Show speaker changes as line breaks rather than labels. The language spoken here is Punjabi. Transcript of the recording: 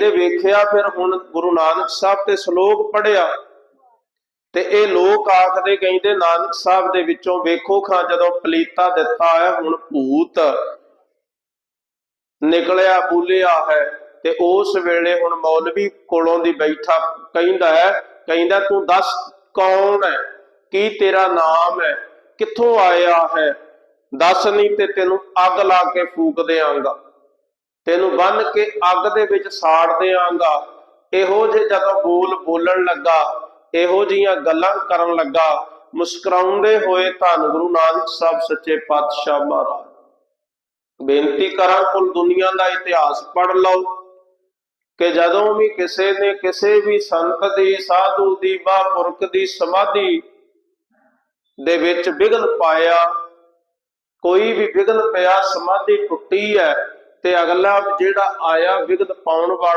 ਤੇ ਵੇਖਿਆ ਫਿਰ ਹੁਣ ਗੁਰੂ ਨਾਨਕ ਸਾਹਿਬ ਤੇ ਸ਼ਲੋਕ ਪੜਿਆ ਤੇ ਇਹ ਲੋਕ ਆਖਦੇ ਕਹਿੰਦੇ, ਨਾਨਕ ਸਾਹਿਬ ਦੇ ਵਿੱਚੋਂ ਵੇਖੋ ਖਾਂ ਜਦੋਂ ਪਲੀਤਾ ਦਿੱਤਾ ਹੈ ਹੁਣ ਭੂਤ। ਨਿਕਲਿਆ, ਬੁਲਿਆ ਹੈ ਤੇ ਉਸ ਵੇਲੇ ਹੁਣ ਮੌਲਵੀ ਕੋਲੋਂ ਦੀ ਬੈਠਾ ਕਹਿੰਦਾ ਹੈ, ਕਹਿੰਦਾ, ਤੂੰ ਦੱਸ ਕੌਣ ਹੈ? ਕੀ ਤੇਰਾ ਨਾਮ ਹੈ? ਕਿੱਥੋਂ ਆਇਆ ਹੈ? ਦੱਸ ਨਹੀਂ ਤੇ ਤੈਨੂੰ ਅੱਗ ਲਾ ਕੇ ਫੂਕ ਦੇਵਾਂਗਾ ਤੈਨੂੰ ਬੰਨ ਕੇ ਅੱਗ ਦੇ ਵਿੱਚ ਸਾੜ ਦੇਵਾਂਗਾ। ਇਹੋ ਜੇ ਜਦੋਂ ਬੋਲ ਬੋਲਣ ਲੱਗਾ, ਇਹੋ ਜੀਆਂ ਗੱਲਾਂ ਕਰਨ ਲੱਗਾ, ਮੁਸਕਰਾਉਂਦੇ ਹੋਏ ਧੰਨ ਗੁਰੂ ਨਾਨਕ ਸਾਹਿਬ ਸੱਚੇ ਪਾਤਸ਼ਾਹ ਮਹਾਰਾਜ। ਬੇਨਤੀ ਕਰਾਂ, ਕੁੱਲ ਦੁਨੀਆ ਦਾ ਇਤਿਹਾਸ ਪੜ ਲਓ ਕਿ ਜਦੋਂ ਵੀ ਕਿਸੇ ਨੇ ਕਿਸੇ ਵੀ ਸੰਤ ਦੀ, ਸਾਧੂ ਦੀ, ਮਹਾਂਪੁਰਖ ਦੀ ਸਮਾਧੀ ਦੇ ਵਿੱਚ ਵਿਘਨ ਪਾਇਆ, ਕੋਈ ਵੀ ਵਿਘਨ ਪਿਆ, ਸਮਾਧੀ ਟੁੱਟੀ ਹੈ ਤੇ ਅਗਲਾ ਜਿਹੜਾ ਆਇਆ ਵਿਗਤ ਪਾਉਣ ਵਾਲਾ